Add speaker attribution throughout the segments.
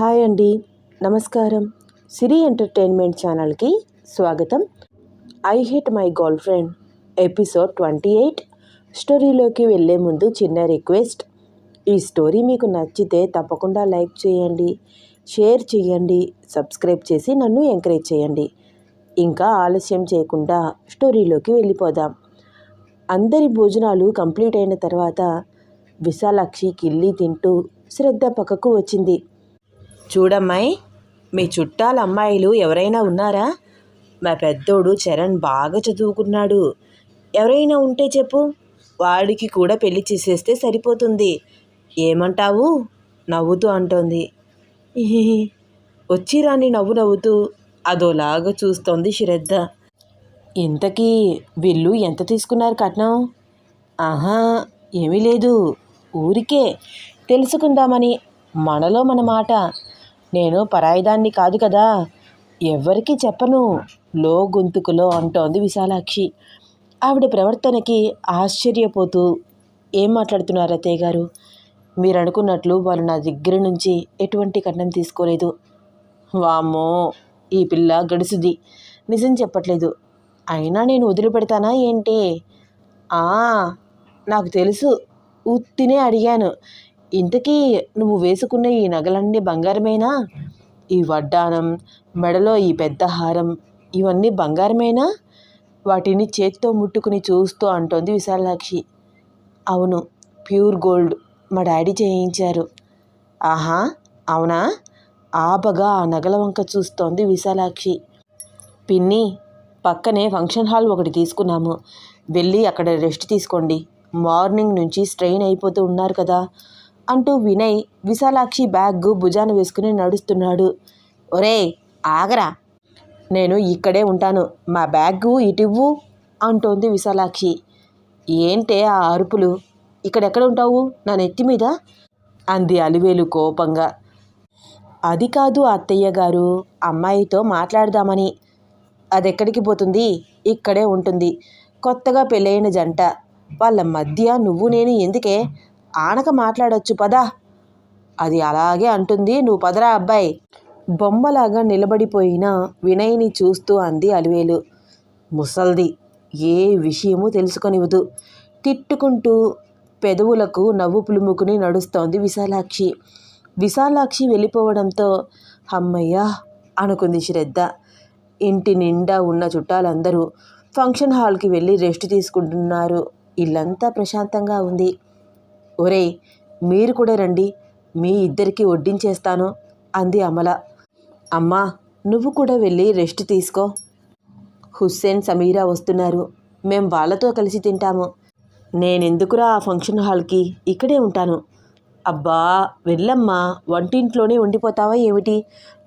Speaker 1: Hi అండి. నమస్కారం. సిరి entertainment ఛానల్కి స్వాగతం. I hit my girlfriend episode twenty eight. స్టోరీలోకి వెళ్ళే ముందు చిన్న రిక్వెస్ట్. ఈ స్టోరీ మీకు నచ్చితే తప్పకుండా లైక్ చేయండి షేర్ చేయండి సబ్స్క్రైబ్ చేసి నన్ను ఎంకరేజ్ చేయండి. ఇంకా ఆలస్యం చేయకుండా స్టోరీలోకి వెళ్ళిపోదాం. అందరి భోజనాలు కంప్లీట్ అయిన తర్వాత విశాలాక్షి కిల్లి తింటూ శ్రద్ధ పక్కకు వచ్చింది. చూడమ్మాయి మీ చుట్టాల అమ్మాయిలు ఎవరైనా ఉన్నారా? మా పెద్దోడు చరణ్ బాగా చదువుకున్నాడు. ఎవరైనా ఉంటే చెప్పు. వాడికి కూడా పెళ్ళి చేసేస్తే సరిపోతుంది. ఏమంటావు? నవ్వుతూ అంటోంది. వచ్చిరాని నవ్వు నవ్వుతూ అదోలాగా చూస్తోంది శ్రద్ధ. ఇంతకీ వీళ్ళు ఎంత తీసుకున్నారు కట్నం? ఆహా ఏమీ లేదు. ఊరికే తెలుసుకుందామని మనలో మన మాట. నేను పరాయిదాన్ని కాదు కదా. ఎవ్వరికీ చెప్పను. లో గొంతుకులో అంటోంది విశాలాక్షి. ఆవిడ ప్రవర్తనకి ఆశ్చర్యపోతూ ఏం మాట్లాడుతున్నారు అత్తయ్య గారు? మీరు అనుకున్నట్లు వాళ్ళు నా దగ్గర నుంచి ఎటువంటి కట్నం తీసుకోలేదు. వామ్మో ఈ పిల్ల గడుసుది. నిజం చెప్పట్లేదు. అయినా నేను వదిలిపెడతానా ఏంటి? ఆ నాకు తెలుసు. ఉత్తినే అడిగాను. ఇంతకీ నువ్వు వేసుకున్న ఈ నగలన్నీ బంగారమేనా? ఈ వడ్డానం మెడలో ఈ పెద్ద హారం ఇవన్నీ బంగారమేనా? వాటిని చేత్తో ముట్టుకుని చూస్తూ అంటోంది విశాలాక్షి. అవును ప్యూర్ గోల్డ్ మా డాడీ చేయించారు. ఆహా అవునా? ఆపగా ఆ నగల వంక చూస్తోంది విశాలాక్షి. పిన్ని పక్కనే ఫంక్షన్ హాల్ ఒకటి తీసుకున్నాము. వెళ్ళి అక్కడ రెస్ట్ తీసుకోండి. మార్నింగ్ నుంచి స్ట్రెయిన్ అయిపోతూ ఉన్నారు కదా. అంటూ వినయ్ విశాలాక్షి బ్యాగ్ భుజాన వేసుకుని నడుస్తున్నాడు. ఒరేయ్ ఆగరా. నేను ఇక్కడే ఉంటాను. మా బ్యాగు ఇటివ్వు అంటోంది విశాలాక్షి. ఏంటే ఆ అరుపులు? ఇక్కడెక్కడ ఉంటావు? నా నెత్తి మీద? అంది అలివేలు కోపంగా. అది కాదు అత్తయ్య గారు. అమ్మాయితో మాట్లాడదామని. అదెక్కడికి పోతుంది? ఇక్కడే ఉంటుంది. కొత్తగా పెళ్ళైన జంట. వాళ్ళ మధ్య నువ్వు నేను ఎందుకే? ఆనక మాట్లాడొచ్చు పదా. అది అలాగే అంటుంది. నువ్వు పదరా అబ్బాయి. బొమ్మలాగా నిలబడిపోయిన వినయ్ని చూస్తూ అంది అలివేలు. ముసల్ది ఏ విషయము తెలుసుకొనివ్వదు. తిట్టుకుంటూ పెదవులకు నవ్వు పులుముకుని నడుస్తోంది విశాలాక్షి. విశాలాక్షి వెళ్ళిపోవడంతో అమ్మయ్యా అనుకుంది శ్రద్ధ. ఇంటి నిండా ఉన్న చుట్టాలందరూ ఫంక్షన్ హాల్కి వెళ్ళి రెస్ట్ తీసుకుంటున్నారు. ఇల్లంతా ప్రశాంతంగా ఉంది. ఒరేయ్ మీరు కూడా రండి. మీ ఇద్దరికి వడ్డించేస్తాను అంది అమల. అమ్మా నువ్వు కూడా వెళ్ళి రెస్ట్ తీసుకో. హుస్సేన్ సమీరా వస్తున్నారు. మేం వాళ్ళతో కలిసి తింటాము. నేనెందుకురా ఆ ఫంక్షన్ హాల్కి? ఇక్కడే ఉంటాను. అబ్బా వెళ్ళమ్మా. వంటింట్లోనే ఉండిపోతావా ఏమిటి?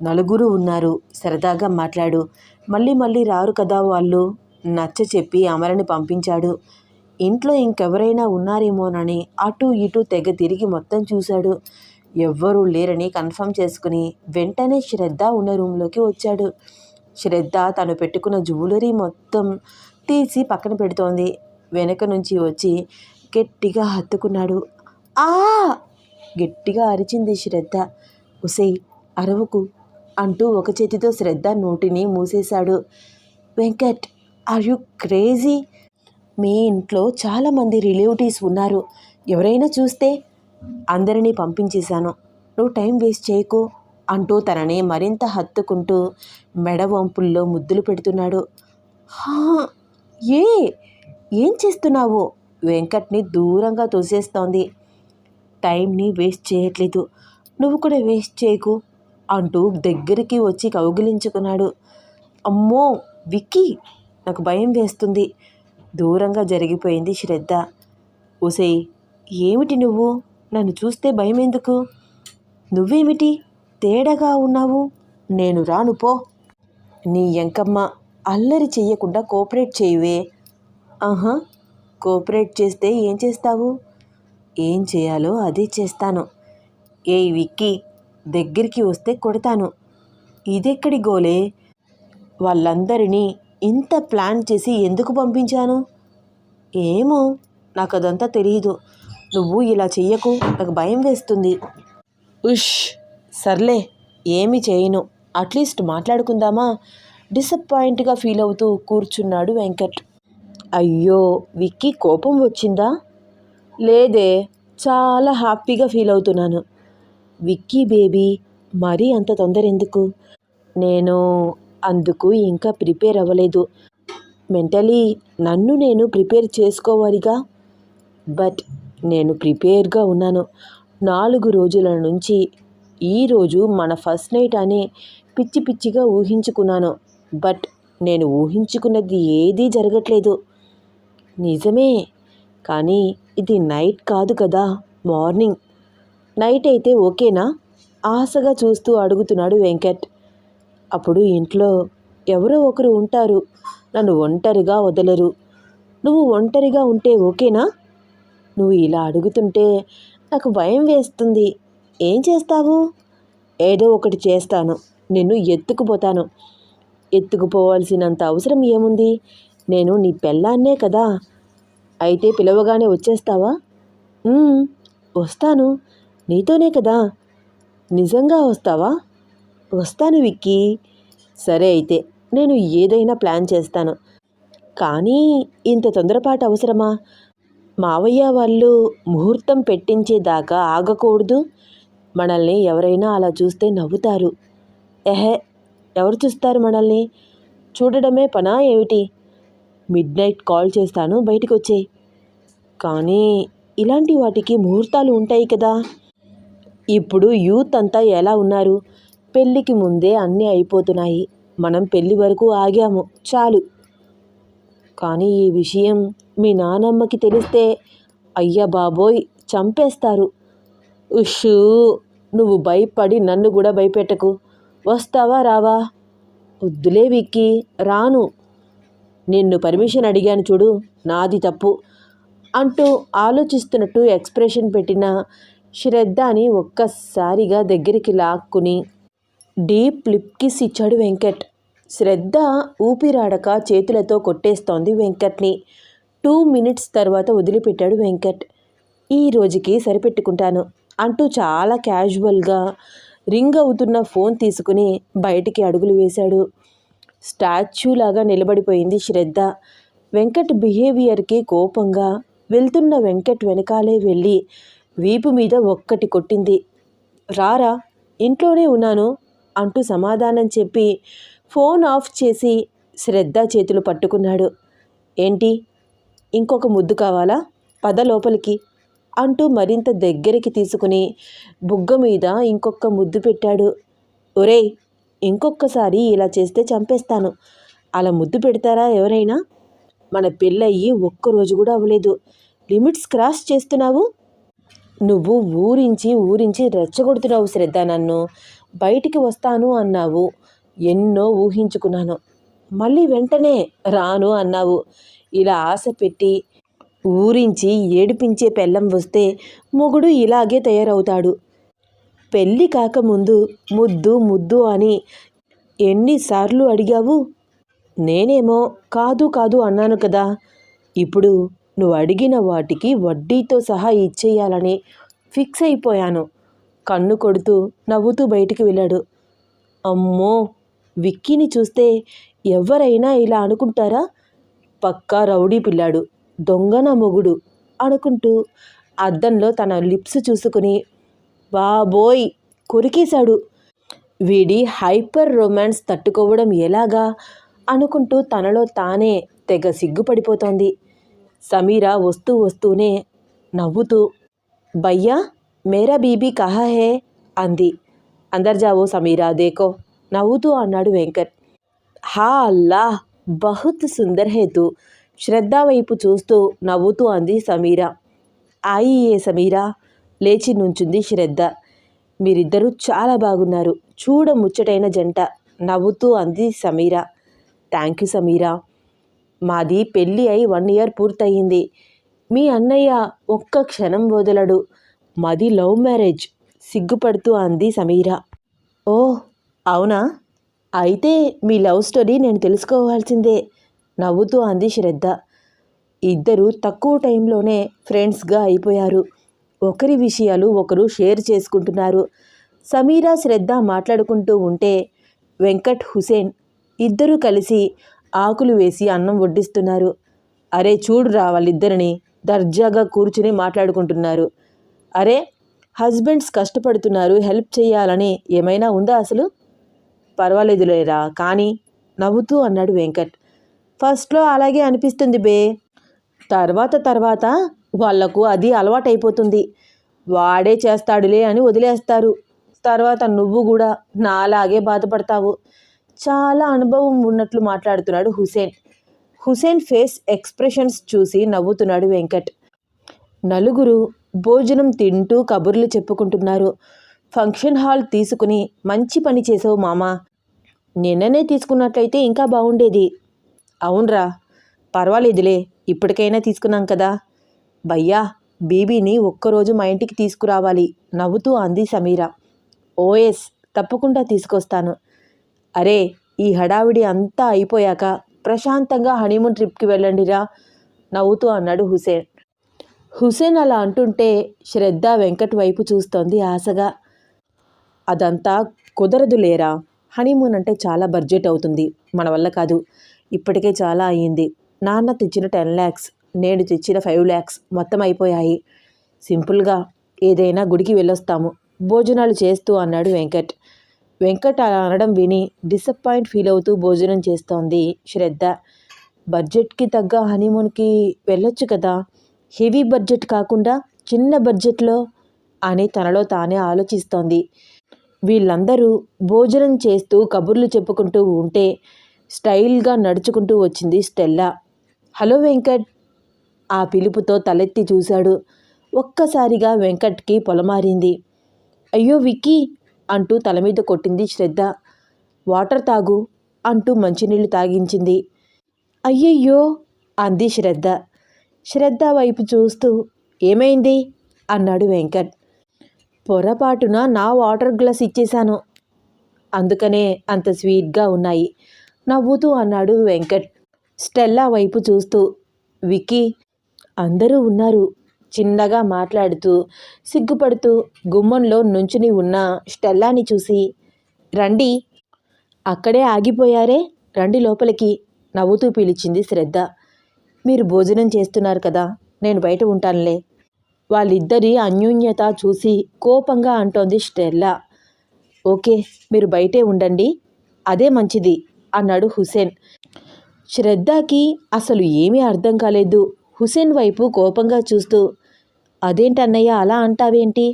Speaker 1: నలుగురు ఉన్నారు. సరదాగా మాట్లాడు. మళ్ళీ మళ్ళీ రారు కదా వాళ్ళు? నచ్చ చెప్పి అమరని పంపించాడు. ఇంట్లో ఇంకెవరైనా ఉన్నారేమోనని అటు ఇటు తెగ తిరిగి మొత్తం చూశాడు. ఎవ్వరూ లేరని కన్ఫర్మ్ చేసుకుని వెంటనే శ్రద్ధ ఉన్న రూమ్లోకి వచ్చాడు. శ్రద్ధ తను పెట్టుకున్న జ్యువెలరీ మొత్తం తీసి పక్కన పెడుతోంది. వెనక నుంచి వచ్చి గట్టిగా హత్తుకున్నాడు. ఆ! గట్టిగా అరిచింది శ్రద్ధ. ఉసై అరవకు అంటూ ఒక చేతితో శ్రద్ధ నోటిని మూసేశాడు. Venkat are you crazy? మీ ఇంట్లో చాలామంది రిలేటివ్స్ ఉన్నారు. ఎవరైనా చూస్తే అందరినీ పంపించేశాను. నువ్వు టైం వేస్ట్ చేయకు అంటూ తనని మరింత హత్తుకుంటూ మెడ వంపుల్లో ముద్దులు పెడుతున్నాడు. "హా, ఏ ఏం చేస్తున్నావు? వెంకట్ని దూరంగా తోసేస్తోంది. టైంని వేస్ట్ చేయట్లేదు. నువ్వు కూడా వేస్ట్ చేయకు అంటూ దగ్గరికి వచ్చి కౌగిలించుకున్నాడు. అమ్మో విక్కీ నాకు భయం వేస్తుంది. దూరంగా జరిగిపోయింది శ్రద్ధ. ఒసేయ్ ఏమిటి నువ్వు? నన్ను చూస్తే భయం ఎందుకు నువ్వేమిటి? తేడాగా ఉన్నావు? నేను రాను పో. నీ ఎంకమ్మ అల్లరి చెయ్యకుండా కోఆపరేట్ చేయవే. ఆహా కోఆపరేట్ చేస్తే ఏం చేస్తావు? ఏం చేయాలో అదే చేస్తాను. ఏ విక్కీ దగ్గరికి వస్తే కొడతాను. ఇదెక్కడి గోలే? వాళ్ళందరినీ ఇంత ప్లాన్ చేసి ఎందుకు పంపించాను? ఏమో నాకు అదంతా తెలియదు నువ్వు ఇలా చెయ్యకు నాకు భయం వేస్తుంది. ఉష్ సర్లే ఏమి చేయను. అట్లీస్ట్ మాట్లాడుకుందామా? డిసప్పాయింట్గా ఫీల్ అవుతూ కూర్చున్నాడు వెంకట్. అయ్యో విక్కీ కోపం వచ్చిందా? లేదే చాలా హ్యాపీగా ఫీల్ అవుతున్నాను. విక్కీ బేబీ మరీ అంత తొందర ఎందుకు నేను అందుకు ఇంకా ప్రిపేర్ అవ్వలేదు. మెంటలీ నన్ను నేను ప్రిపేర్ చేసుకోవాలిగా? బట్ నేను ప్రిపేర్గా ఉన్నాను. నాలుగు రోజుల నుంచి ఈరోజు మన ఫస్ట్ నైట్ అని పిచ్చి పిచ్చిగా ఊహించుకున్నాను. బట్ నేను ఊహించుకున్నది ఏదీ జరగట్లేదు. నిజమే కానీ ఇది నైట్ కాదు కదా మార్నింగ్. నైట్ అయితే ఓకేనా? ఆశగా చూస్తూ అడుగుతున్నాడు వెంకట్. అప్పుడు ఇంట్లో ఎవరో ఒకరు ఉంటారు. నన్ను ఒంటరిగా వదలరు. నువ్వు ఒంటరిగా ఉంటే ఓకేనా? నువ్వు ఇలా అడుగుతుంటే నాకు భయం వేస్తుంది. ఏం చేస్తావు? ఏదో ఒకటి చేస్తాను. నిన్ను ఎత్తుకుపోతాను. ఎత్తుకుపోవాల్సినంత అవసరం ఏముంది? నేను నీ పెళ్ళాన్నే కదా. అయితే పిలవగానే వచ్చేస్తావా? వస్తాను. నీతోనే కదా. నిజంగా వస్తావా? వస్తాను విక్కీ. సరే అయితే నేను ఏదైనా ప్లాన్ చేస్తాను. కానీ ఇంత తొందరపాటు అవసరమా? మావయ్య వాళ్ళు ముహూర్తం పెట్టించేదాకా ఆగకూడదు. మనల్ని ఎవరైనా అలా చూస్తే నవ్వుతారు. ఎహే ఎవరు చూస్తారు మనల్ని? చూడడమే పనా ఏమిటి? మిడ్ నైట్ కాల్ చేస్తాను బయటకు వచ్చే కానీ ఇలాంటి వాటికి ముహూర్తాలు ఉంటాయి కదా. ఇప్పుడు యూత్ అంతా ఎలా ఉన్నారు? పెళ్ళికి ముందే అన్నీ అయిపోతున్నాయి. మనం పెళ్ళి వరకు ఆగాము. చాలు. కానీ ఈ విషయం మీ నానమ్మకి తెలిస్తే అయ్య బాబోయ్ చంపేస్తారు. ఉషూ నువ్వు భయపడి నన్ను కూడా భయపెట్టకు. వస్తావా రావా? వద్దులే విక్కి రాను. నిన్ను పర్మిషన్ అడిగాను చూడు నాది తప్పు అంటూ ఆలోచిస్తున్నట్టు ఎక్స్ప్రెషన్ పెట్టిన శ్రద్ధని ఒక్కసారిగా దగ్గరికి లాక్కుని డీప్ లిప్ కిస్ ఇచ్చాడు వెంకట్. శ్రద్ధ ఊపిరాడక చేతులతో కొట్టేస్తోంది వెంకట్ని. టూ మినిట్స్ తర్వాత వదిలిపెట్టాడు వెంకట్. ఈ రోజుకి సరిపెట్టుకుంటాను అంటూ చాలా క్యాజువల్గా రింగ్ అవుతున్న ఫోన్ తీసుకుని బయటికి అడుగులు వేశాడు. స్టాచ్యూలాగా నిలబడిపోయింది శ్రద్ధ. వెంకట్ బిహేవియర్కి కోపంగా వెళ్తున్న వెంకట్ వెనకాలే వెళ్ళి వీపు మీద ఒక్కటి కొట్టింది. రారా ఇంట్లోనే ఉన్నాను. అంటూ సమాధానం చెప్పి ఫోన్ ఆఫ్ చేసి శ్రద్ధ చేతులు పట్టుకున్నాడు. ఏంటి? ఇంకొక ముద్దు కావాలా? పద లోపలికి అంటూ మరింత దగ్గరికి తీసుకుని బుగ్గ మీద ఇంకొక ముద్దు పెట్టాడు. ఒరేయ్ ఇంకొకసారి ఇలా చేస్తే చంపేస్తాను. అలా ముద్దు పెడతారా ఎవరైనా? మన పెళ్ళయ్యి ఒక్కరోజు కూడా అవ్వలేదు. లిమిట్స్ క్రాస్ చేస్తున్నావు? నువ్వు ఊరించి ఊరించి రెచ్చగొడుతున్నావు శ్రద్ధ నన్ను. బయటికి వస్తాను అన్నావు. ఎన్నో ఊహించుకున్నాను. మళ్ళీ వెంటనే రాను అన్నావు. ఇలా ఆశ పెట్టి ఊరించి ఏడిపించే పెళ్ళం వస్తే మొగుడు ఇలాగే తయారవుతాడు. పెళ్ళి కాకముందు ముద్దు ముద్దు అని ఎన్నిసార్లు అడిగావు? నేనేమో కాదు కాదు అన్నాను కదా. ఇప్పుడు నువ్వు అడిగిన వాటికి వడ్డీతో సహా ఇచ్చేయాలని ఫిక్స్ అయిపోయాను. కన్ను కొడుతూ నవ్వుతూ బయటికి వెళ్ళాడు. అమ్మో! విక్కీని చూస్తే ఎవరైనా ఇలా అనుకుంటారా? పక్కా రౌడీ పిల్లాడు దొంగన మొగుడు అనుకుంటూ అద్దంలో తన లిప్స్ చూసుకుని బాబోయ్! కొరికేశాడు. వీడి హైపర్ రొమాన్స్ తట్టుకోవడం ఎలాగా? అనుకుంటూ తనలో తానే తెగ సిగ్గుపడిపోతోంది. సమీరా వస్తూ వస్తూనే నవ్వుతూ భయ్యా! మేరా బీబీ కహా హే అంది అందర్జావో సమీరా దేకో నవ్వుతూ అన్నాడు వెంకట్ హా అల్లా బహుత్ సుందర్ హేతు శ్రద్ధ వైపు చూస్తూ నవ్వుతూ అంది సమీరా ఆయి ఏ సమీరా లేచి నుంచుంది శ్రద్ధ మీరిద్దరూ చాలా బాగున్నారు చూడ ముచ్చటైన జంట నవ్వుతూ అంది సమీరా థ్యాంక్ యూ సమీరా మాది పెళ్ళి అయి వన్ ఇయర్ పూర్తయింది. మీ అన్నయ్య ఒక్క క్షణం వదలడు. మాది లవ్ మ్యారేజ్ సిగ్గుపడుతూ అంది సమీరా. ఓ అవునా? అయితే మీ లవ్ స్టోరీ నేను తెలుసుకోవాల్సిందే నవ్వుతూ అంది శ్రద్ధ. ఇద్దరు తక్కువ టైంలోనే ఫ్రెండ్స్గా అయిపోయారు. ఒకరి విషయాలు ఒకరు షేర్ చేసుకుంటున్నారు. సమీరా శ్రద్ధ మాట్లాడుకుంటూ ఉంటే వెంకట్ హుసేన్ ఇద్దరూ కలిసి ఆకులు వేసి అన్నం వడ్డిస్తున్నారు. అరే చూడురా వాళ్ళిద్దరిని దర్జాగా కూర్చుని మాట్లాడుకుంటున్నారు. అరే హస్బెండ్స్ కష్టపడుతున్నారు హెల్ప్ చేయాలని ఏమైనా ఉందా అసలు? పర్వాలేదులేరా కానీ నవ్వుతూ అన్నాడు వెంకట్. ఫస్ట్లో అలాగే అనిపిస్తుంది బే. తర్వాత తర్వాత వాళ్ళకు అది అలవాటైపోతుంది. వాడే చేస్తాడులే అని వదిలేస్తారు. తర్వాత నువ్వు కూడా నాలాగే బాధపడతావు. చాలా అనుభవం ఉన్నట్లు మాట్లాడుతున్నాడు హుసేన్. హుసేన్ ఫేస్ ఎక్స్ప్రెషన్స్ చూసి నవ్వుతున్నాడు వెంకట్. నలుగురు భోజనం తింటూ కబుర్లు చెప్పుకుంటున్నారు. ఫంక్షన్ హాల్ తీసుకుని మంచి పని చేసావు మామా. నిన్ననే తీసుకున్నట్లయితే ఇంకా బాగుండేది అవునరా పర్వాలేదులే ఇప్పటికైనా తీసుకున్నాం కదా. భయ్యా బీబీని ఒక్కరోజు మా ఇంటికి తీసుకురావాలి నవ్వుతూ అంది సమీర. ఓఎస్ తప్పకుండా తీసుకొస్తాను. అరే ఈ హడావిడి అంతా అయిపోయాక ప్రశాంతంగా హనీమూన్ ట్రిప్కి వెళ్ళండిరా నవ్వుతూ అన్నాడు హుసేన్. హుసేన్ అలా అంటుంటే శ్రద్ధ వెంకట్ వైపు చూస్తోంది ఆశగా. అదంతా కుదరదు లేరా? హనీమూన్ అంటే చాలా బడ్జెట్ అవుతుంది. మన వల్ల కాదు. ఇప్పటికే చాలా అయ్యింది. నాన్న తెచ్చిన టెన్ ల్యాక్స్ నేను తెచ్చిన ఫైవ్ ల్యాక్స్ మొత్తం అయిపోయాయి. సింపుల్గా ఏదైనా గుడికి వెళ్ళొస్తాము. భోజనాలు చేస్తూ అన్నాడు వెంకట్. వెంకట్ అలా అనడం విని డిసప్పాయింట్ ఫీల్ అవుతూ భోజనం చేస్తోంది శ్రద్ధ. బడ్జెట్కి తగ్గ హనీమూన్కి వెళ్ళొచ్చు కదా? హెవీ బడ్జెట్ కాకుండా చిన్న బడ్జెట్లో అని తనలో తానే ఆలోచిస్తోంది. వీళ్ళందరూ భోజనం చేస్తూ కబుర్లు చెప్పుకుంటూ ఉంటే స్టైల్గా నడుచుకుంటూ వచ్చింది స్టెల్లా. హలో వెంకట్ ఆ పిలుపుతో తలెత్తి చూశాడు. ఒక్కసారిగా వెంకట్కి పొలమారింది. అయ్యో విక్కీ అంటూ తల మీద కొట్టింది శ్రద్ధ. వాటర్ తాగు అంటూ మంచినీళ్ళు తాగించింది. అయ్యయ్యో అంది శ్రద్ధ. శ్రద్ధ వైపు చూస్తూ ఏమైంది? అన్నాడు వెంకట్. పొరపాటున నా వాటర్ గ్లాస్ ఇచ్చేశాను. అందుకనే అంత స్వీట్గా ఉన్నాయి నవ్వుతూ అన్నాడు వెంకట్. స్టెల్లా వైపు చూస్తూ విక్కీ అందరూ ఉన్నారు చిన్నగా మాట్లాడుతూ సిగ్గుపడుతూ గుమ్మంలో నుంచుని ఉన్న స్టెల్లాని చూసి రండి అక్కడే ఆగిపోయారే రండి లోపలికి నవ్వుతూ పిలిచింది శ్రద్ధ. మీరు భోజనం చేస్తున్నారు కదా నేను బయట ఉంటానులే. వాళ్ళిద్దరి అన్యోన్యత చూసి కోపంగా అంటోంది స్టెల్లా ఓకే మీరు బయటే ఉండండి అదే మంచిది అన్నాడు హుసేన్. శ్రద్ధకి అసలు ఏమీ అర్థం కాలేదు. హుసేన్ వైపు కోపంగా చూస్తూ అదేంటన్నయ్య అలా అంటావేంటి?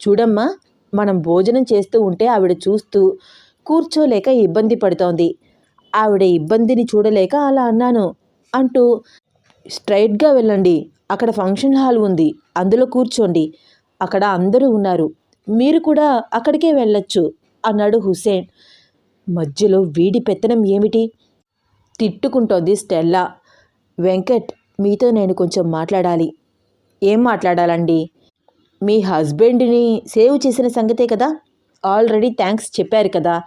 Speaker 1: చూడమ్మా మనం భోజనం చేస్తూ ఉంటే ఆవిడ చూస్తూ కూర్చోలేక ఇబ్బంది పడుతోంది. ఆవిడ ఇబ్బందిని చూడలేక అలా అన్నాను. అంటూ స్ట్రైట్గా వెళ్ళండి. అక్కడ ఫంక్షన్ హాల్ ఉంది. అందులో కూర్చోండి. అక్కడ అందరూ ఉన్నారు. మీరు కూడా అక్కడికే వెళ్ళొచ్చు అన్నాడు హుసేన్ మధ్యలో వీడి పెత్తనం ఏమిటి? తిట్టుకుంటోంది స్టెల్లా. వెంకట్ మీతో నేను కొంచెం మాట్లాడాలి. ఏం మాట్లాడాలండి? మీ హస్బెండ్ని సేవ్ చేసిన సంగతే కదా? ఆల్రెడీ థ్యాంక్స్ చెప్పారు కదా.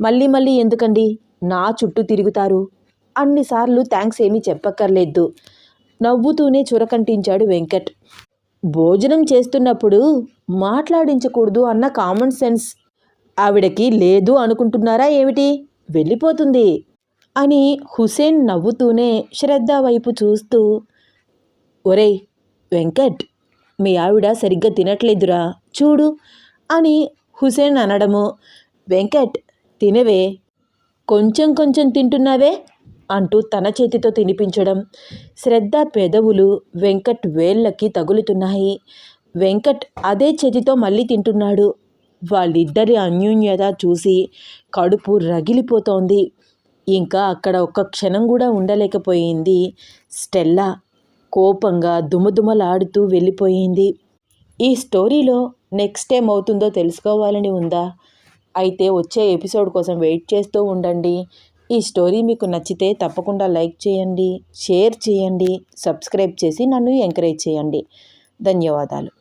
Speaker 1: మళ్ళీ మళ్ళీ ఎందుకండి? నా చుట్టూ తిరుగుతారు. అన్నిసార్లు థ్యాంక్స్ ఏమీ చెప్పక్కర్లేదు. నవ్వుతూనే చురకంటించాడు వెంకట్. భోజనం చేస్తున్నప్పుడు మాట్లాడించకూడదు అన్న కామన్ సెన్స్ ఆవిడకి లేదు అనుకుంటున్నారా ఏమిటి? వెళ్ళిపోతుంది. అని హుసేన్ నవ్వుతూనే శ్రద్ధ వైపు చూస్తూ ఒరేయ్ వెంకట్ మీ ఆవిడ సరిగ్గా తినట్లేదురా చూడు అని హుసేన్ అనడము. వెంకట్ తినవే. కొంచెం కొంచెం తింటున్నావే? అంటూ తన చేతితో తినిపించడం. శ్రద్ధ పెదవులు వెంకట్ వేళ్ళకి తగులుతున్నాయి. వెంకట్ అదే చేతితో మళ్ళీ తింటున్నాడు. వాళ్ళిద్దరి అన్యోన్యత చూసి కడుపు రగిలిపోతోంది. ఇంకా అక్కడ ఒక్క క్షణం కూడా ఉండలేకపోయింది స్టెల్లా. కోపంగా దుమదుమలాడుతూ వెళ్ళిపోయింది. ఈ స్టోరీలో నెక్స్ట్ ఏమవుతుందో తెలుసుకోవాలని ఉందా? అయితే వచ్చే ఎపిసోడ్ కోసం వెయిట్ చేస్తూ ఉండండి. ఈ స్టోరీ మీకు నచ్చితే తప్పకుండా లైక్ చేయండి షేర్ చేయండి సబ్స్క్రైబ్ చేసి నన్ను ఎంకరేజ్ చేయండి. ధన్యవాదాలు.